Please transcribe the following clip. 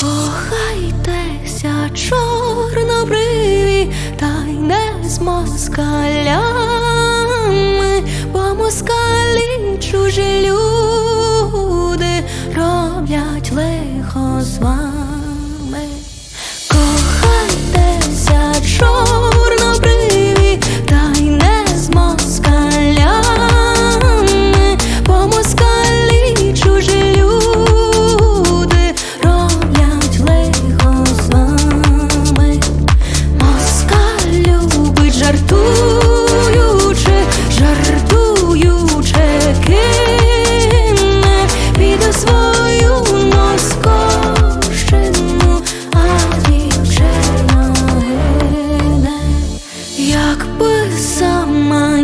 Кохайтеся, чорнобриві, та й не з москалями, Как бы сама